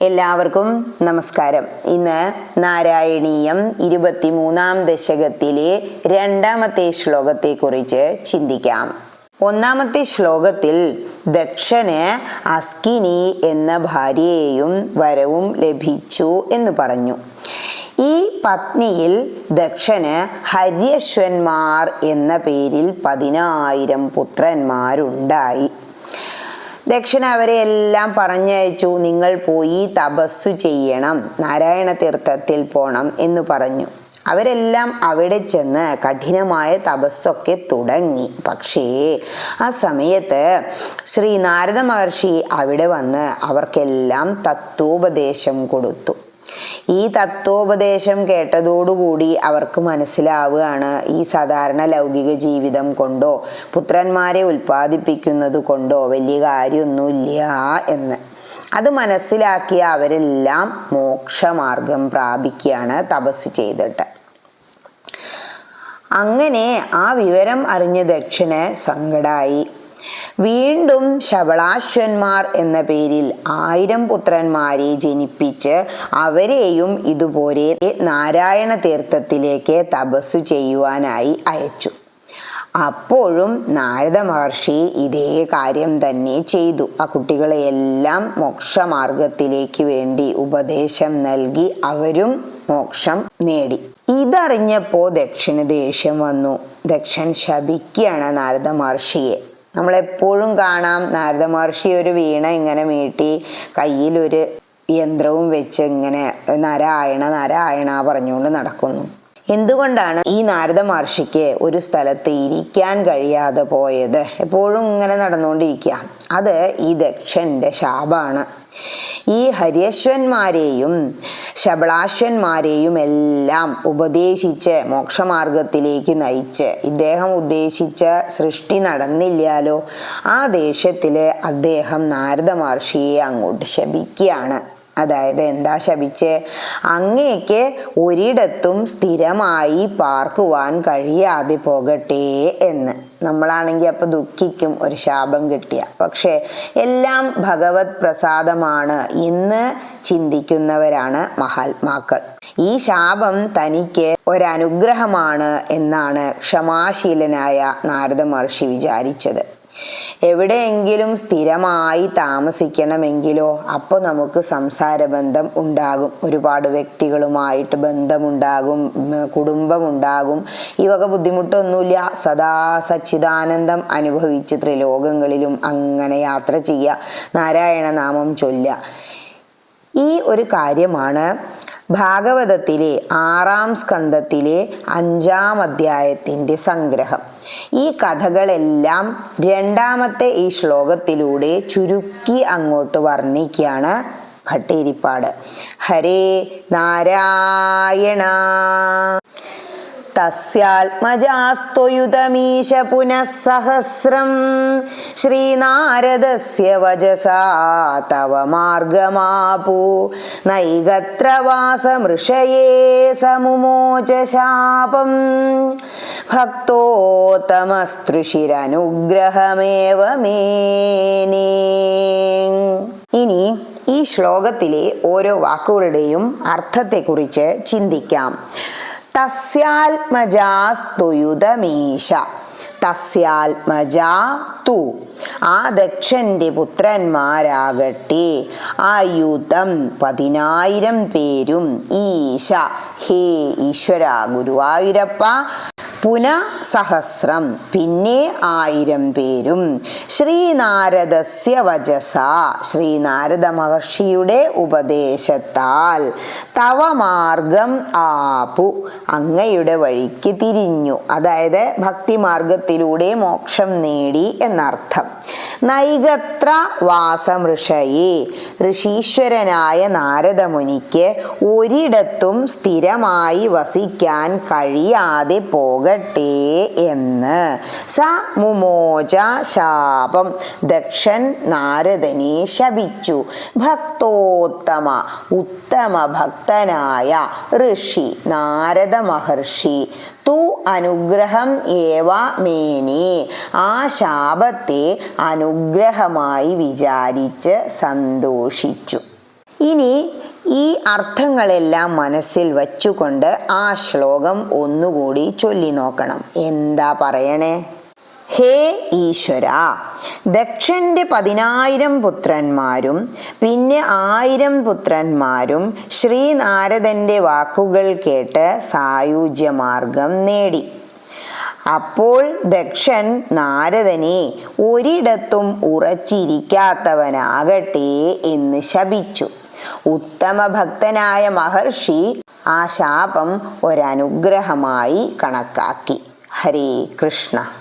എല്ലാവർക്കും നമസ്കാരം. ഇന്ന് നാരായണീയം ഇരുപത്തിമൂന്നാം ദശകത്തിലെ രണ്ടാമത്തെ ശ്ലോകത്തെ കുറിച്ച് ചിന്തിക്കാം. ഒന്നാമത്തെ ശ്ലോകത്തിൽ ദക്ഷന് അസ്കിനി എന്ന ഭാര്യയെയും വരവും ലഭിച്ചു എന്ന് പറഞ്ഞു. ഈ പത്നിയിൽ ദക്ഷന് ഹര്യശ്വന്മാർ എന്ന പേരിൽ പതിനായിരം പുത്രന്മാരുണ്ടായി. ദക്ഷിണ അവരെ എല്ലാം പറഞ്ഞയച്ചു നിങ്ങൾ പോയി തപസ്സു ചെയ്യണം നാരായണ തീർത്ഥത്തിൽ പോണം എന്ന് പറഞ്ഞു. അവരെല്ലാം അവിടെ ചെന്ന് കഠിനമായ തപസ്സൊക്കെ തുടങ്ങി. പക്ഷേ ആ സമയത്ത് ശ്രീ നാരദ മഹർഷി അവിടെ വന്ന് അവർക്കെല്ലാം തത്വോപദേശം കൊടുത്തു. ഈ തത്വോപദേശം കേട്ടതോടുകൂടി അവർക്ക് മനസ്സിലാവുകയാണ് ഈ സാധാരണ ലൗകിക ജീവിതം കൊണ്ടോ പുത്രന്മാരെ ഉൽപ്പാദിപ്പിക്കുന്നത് കൊണ്ടോ വലിയ കാര്യമൊന്നുമില്ല എന്ന്. അത് മനസ്സിലാക്കിയ അവരെല്ലാം മോക്ഷമാർഗം പ്രാപിക്കുകയാണ് തപസ് ചെയ്തിട്ട്. അങ്ങനെ ആ വിവരം അറിഞ്ഞ ദക്ഷന് സങ്കടായി. വീണ്ടും ശബളാശ്വന്മാർ എന്ന പേരിൽ ആയിരം പുത്രന്മാരെ ജനിപ്പിച്ച് അവരെയും ഇതുപോലെ നാരായണ തീർത്ഥത്തിലേക്ക് തപസ്സു ചെയ്യുവാനായി അയച്ചു. അപ്പോഴും നാരദ മഹർഷി ഇതേ കാര്യം തന്നെ ചെയ്തു. ആ കുട്ടികളെയെല്ലാം മോക്ഷമാർഗത്തിലേക്ക് വേണ്ടി ഉപദേശം നൽകി അവരും മോക്ഷം നേടി. ഇതറിഞ്ഞപ്പോൾ ദക്ഷിണ ദേഷ്യം വന്നു. ദക്ഷൻ ശപിക്കുകയാണ് നാരദ മഹർഷിയെ. നമ്മളെപ്പോഴും കാണാം. നാരദ മഹർഷി ഒരു വീണ ഇങ്ങനെ മീട്ടി കയ്യിലൊരു യന്ത്രവും വെച്ച് ഇങ്ങനെ നാരായണ നാരായണ പറഞ്ഞുകൊണ്ട് നടക്കുന്നു. എന്തുകൊണ്ടാണ് ഈ നാരദ മഹർഷിക്ക് ഒരു സ്ഥലത്ത് ഇരിക്കാൻ കഴിയാതെ പോയത്? എപ്പോഴും ഇങ്ങനെ നടന്നുകൊണ്ടിരിക്കുക. അത് ഈ ദക്ഷന്റെ ശാപാണ് ഈ ഹര്യശ്വന്മാരെയും ശബളാശ്വന്മാരെയും എല്ലാം ഉപദേശിച്ച് മോക്ഷമാർഗത്തിലേക്ക് നയിച്ച് ഇദ്ദേഹം ഉദ്ദേശിച്ച സൃഷ്ടി നടന്നില്ലാലോ ആ ദേശത്തിൽ അദ്ദേഹം നാരദ മഹർഷിയെ അങ്ങോട്ട് ശപിക്കുകയാണ്. അതായത് എന്താ ശപിച്ച്? അങ്ങേക്ക് ഒരിടത്തും സ്ഥിരമായി പാർക്കുവാൻ കഴിയാതെ പോകട്ടെ എന്ന്. നമ്മളാണെങ്കിൽ അപ്പൊ ദുഃഖിക്കും ഒരു ശാപം കിട്ടിയ. പക്ഷെ എല്ലാം ഭഗവത് പ്രസാദമാണ് എന്ന് ചിന്തിക്കുന്നവരാണ് മഹാത്മാക്കൾ. ഈ ശാപം തനിക്ക് ഒരനുഗ്രഹമാണ് എന്നാണ് ക്ഷമാശീലനായ നാരദ മഹർഷി വിചാരിച്ചത്. എവിടെയെങ്കിലും സ്ഥിരമായി താമസിക്കണമെങ്കിലോ അപ്പോൾ നമുക്ക് സംസാര ബന്ധം ഉണ്ടാകും. ഒരുപാട് വ്യക്തികളുമായിട്ട് ബന്ധമുണ്ടാകും കുടുംബമുണ്ടാകും. ഈ വക ബുദ്ധിമുട്ടൊന്നുമില്ല. സദാ സച്ചിദാനന്ദം അനുഭവിച്ച് ത്രിലോകങ്ങളിലും അങ്ങനെ യാത്ര ചെയ്യുക. നാരായണ നാമം ചൊല്ലുക. ഈ ഒരു കാര്യമാണ് ഭാഗവതത്തിലെ ആറാം സ്കന്ധത്തിലെ അഞ്ചാം അധ്യായത്തിന്റെ സംഗ്രഹം. ഈ കഥകളെല്ലാം രണ്ടാമത്തെ ഈ ശ്ലോകത്തിലൂടെ ചുരുക്കി അങ്ങോട്ട് വർണിക്കുകയാണ് ഭട്ടേരിപ്പാട്. ഹരേ നാരായണ. തസ്യാത്മജാസ്ത്വയുതമീശ പുനഃ സഹസ്രം ശ്രീനാരദസ്യ വചസാ തവ മാർഗമാപൂ. നൈകത്ര വാസമൃഷയേ സമുമോച ഭക്തോത്തമസ്തൃഷിരനുഗ്രഹമേവ മേനേ ഇനി ഈ ശ്ലോകത്തിലെ ഓരോ വാക്കുകളുടെയും അർത്ഥത്തെക്കുറിച്ച് ചിന്തിക്കാം. തസ്യാത്മജാസ്തുയുതമീശ. തസ്യാത്മജാ തു ആ ദക്ഷന്റെ പുത്രന്മാരാകട്ടെ. ആയുധം പതിനായിരം പേരും ഈശ. ഹേ ഈശ്വര ഗുരുവായൂരപ്പ. പുനഃസഹസ്രം. പിന്നെ ആയിരം പേരും. ശ്രീനാരദസ്യ വചസ ശ്രീനാരദ മഹർഷിയുടെ ഉപദേശത്താൽ തവ മാർഗം ആപു. അങ്ങയുടെ വഴിക്ക് തിരിഞ്ഞു. അതായത് ഭക്തിമാർഗത്തിലൂടെ മോക്ഷം നേടി എന്നർത്ഥം. നൈകത്ര വാസം ഋഷയെ ഋഷീശ്വരനായ നാരദമുനിക്ക് ഒരിടത്തും സ്ഥിരമായി വസിക്കാൻ കഴിയാതെ പോകട്ടെ എന്ന്. സ മുമോച ശാപം. ദക്ഷൻ നാരദനെ ശപിച്ചു. ഭക്തോത്തമ ഉത്തമ ഭക്തനായ ഋഷി നാരദ മഹർഷി. തു അനുഗ്രഹം ഏവ മേനെ. ആ ശാപത്തെ അനുഗ്രഹമായി വിചാരിച്ച് സന്തോഷിച്ചു. ഇനി ഈ അർത്ഥങ്ങളെല്ലാം മനസ്സിൽ വച്ചുകൊണ്ട് ആ ശ്ലോകം ഒന്നുകൂടി ചൊല്ലി നോക്കണം. എന്താ പറയണേ? ഹേ ഈശ്വര ദക്ഷന്റെ പതിനായിരം പുത്രന്മാരും പിന്നെ ആയിരം പുത്രന്മാരും ശ്രീനാരദന്റെ വാക്കുകൾ കേട്ട് സായുജ്യമാർഗം നേടി. അപ്പോൾ ദക്ഷൻ നാരദനെ ഒരിടത്തും ഉറച്ചിരിക്കാത്തവനാകട്ടെ എന്ന് ശപിച്ചു. ഉത്തമ ഭക്തനായ മഹർഷി ആ ശാപം ഒരനുഗ്രഹമായി കണക്കാക്കി. ഹരേ കൃഷ്ണ.